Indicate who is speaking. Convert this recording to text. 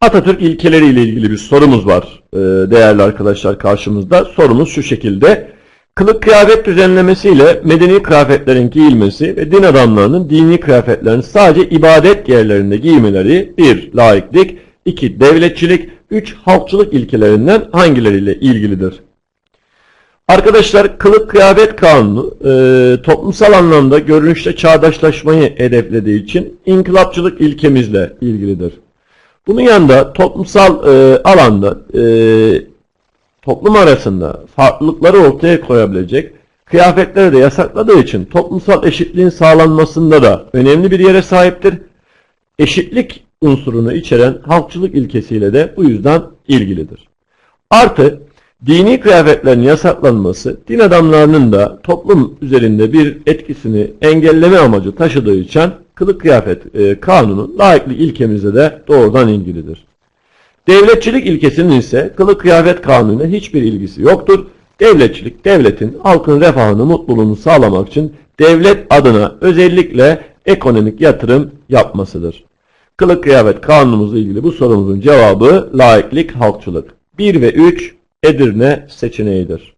Speaker 1: Atatürk ilkeleriyle ilgili bir sorumuz var e, değerli arkadaşlar karşımızda. Sorumuz şu şekilde. Kılık kıyafet düzenlemesiyle medeni kıyafetlerin giyilmesi ve din adamlarının dini kıyafetlerini sadece ibadet yerlerinde giymeleri 1. Laiklik 2. Devletçilik 3. Halkçılık ilkelerinden hangileriyle ilgilidir? Arkadaşlar kılık kıyafet kanunu e, toplumsal anlamda görünüşte çağdaşlaşmayı hedeflediği için inkılapçılık ilkemizle ilgilidir. Bunun yanında toplumsal e, alanda e, toplum arasında farklılıkları ortaya koyabilecek kıyafetleri de yasakladığı için toplumsal eşitliğin sağlanmasında da önemli bir yere sahiptir. Eşitlik unsurunu içeren halkçılık ilkesiyle de bu yüzden ilgilidir. Artı dini kıyafetlerin yasaklanması din adamlarının da toplum üzerinde bir etkisini engelleme amacı taşıdığı için kılık kıyafet e, kanunu laiklik ilkemizle de doğrudan ilgilidir. Devletçilik ilkesinin ise kılık kıyafet kanunuyla hiçbir ilgisi yoktur. Devletçilik devletin halkın refahını, mutluluğunu sağlamak için devlet adına özellikle ekonomik yatırım yapmasıdır. Kılık kıyafet kanunumuzla ilgili bu sorumuzun cevabı laiklik, halkçılık. 1 ve 3 Edirne seçeneğidir.